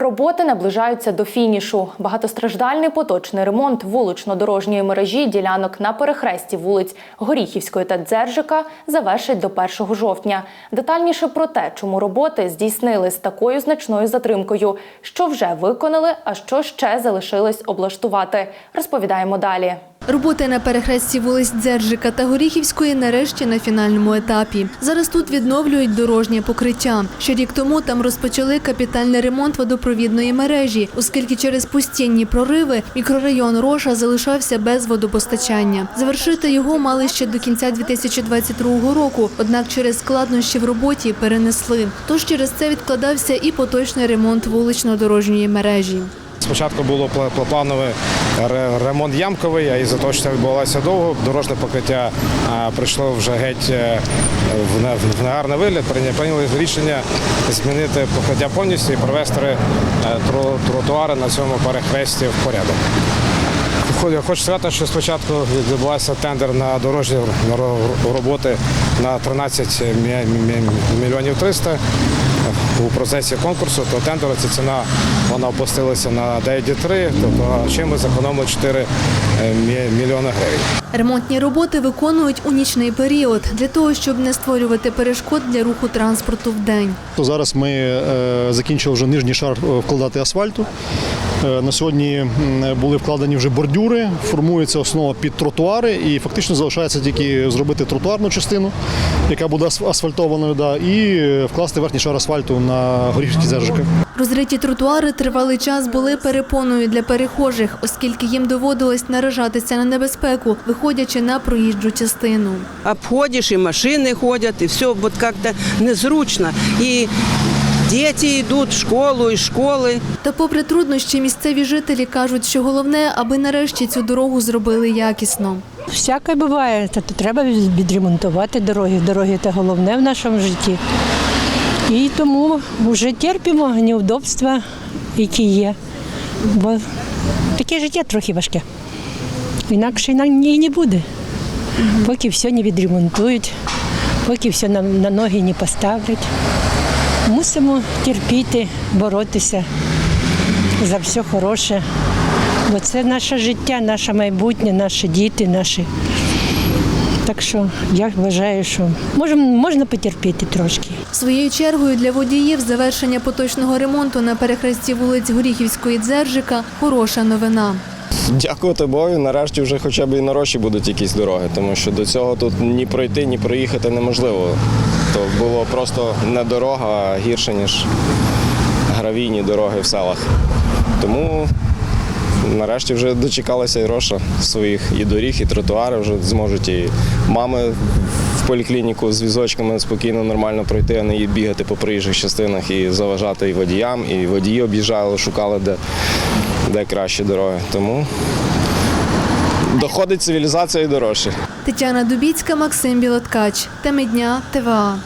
Роботи наближаються до фінішу. Багатостраждальний поточний ремонт вулично-дорожньої мережі ділянок на перехресті вулиць Горіхівської та Дзержика завершить до 1 жовтня. Детальніше про те, чому роботи здійснили з такою значною затримкою, що вже виконали, а що ще залишилось облаштувати. Розповідаємо далі. Роботи на перехресті вулиць Дзержика та Горіхівської нарешті на фінальному етапі. Зараз тут відновлюють дорожнє покриття. Ще рік тому там розпочали капітальний ремонт водопровідної мережі, оскільки через постійні прориви мікрорайон Роша залишався без водопостачання. Завершити його мали ще до кінця 2022 року, однак через складнощі в роботі перенесли. Тож через це відкладався і поточний ремонт вулично-дорожньої мережі. Спочатку було пла- пла- плановий ремонт ямковий, а із-за того, що це відбувалося довго, дорожне покриття прийшло вже геть е, в негарний вигляд. Прийняли рішення змінити покриття повністю і привести е, тротуари на цьому перехресті в порядок. Я хочу сказати, що спочатку відбувався тендер на дорожні роботи на 13 мі- мі- мільйонів 300. У процесі конкурсу, то тендеру ця ціна вона опустилася на 9,3, тобто чим ми зекономили 4 мільйони гривень. Ремонтні роботи виконують у нічний період для того, щоб не створювати перешкод для руху транспорту в день. То зараз ми е, закінчили вже нижній шар е, вкладати асфальту. Е, На сьогодні були вкладені вже бордюри, формується основа під тротуари, і фактично залишається тільки зробити тротуарну частину, яка буде асфальтованою, да, і е, вкласти верхній шар асфальту на горішки зержика. Розриті тротуари тривалий час були перепоною для перехожих, оскільки їм доводилось наражатися на небезпеку, виходячи на проїжджу частину. обходишь, и машины ходят, и все как-то незручно. И дети идут в школу, из школы. Та попри труднощі, місцеві жителі кажуть, що головне, аби нарешті цю дорогу зробили якісно. Всяке буває, та то треба відремонтувати дороги. Дороги це головне в нашому житті. І тому вже терпимо неудобства, які є. Бо таке життя трохи важке. Інакше і не буде. Поки все не відремонтують, поки все на, ноги не поставлять. Мусимо терпіти, боротися за все хороше. Бо це наше життя, наше майбутнє, наші діти, наші. Так що я вважаю, що можемо, можна потерпіти трошки. Своєю чергою для водіїв завершення поточного ремонту на перехресті вулиць Горіхівської Дзержика хороша новина. Дякувати Богу, нарешті вже хоча б і на Роші будуть якісь дороги, тому що до цього тут ні пройти, ні проїхати неможливо. То було просто не дорога, а гірше, ніж гравійні дороги в селах. Тому нарешті вже дочекалася і Роша своїх і доріг, і тротуари вже зможуть і мами в поліклініку з візочками спокійно, нормально пройти, а не їй бігати по проїжджих частинах і заважати і водіям, і водії об'їжджали, шукали, де, де кращі дороги. Тому доходить цивілізація і дорожче. Тетяна Дубіцька, Максим Білоткач. Теми дня ТВА.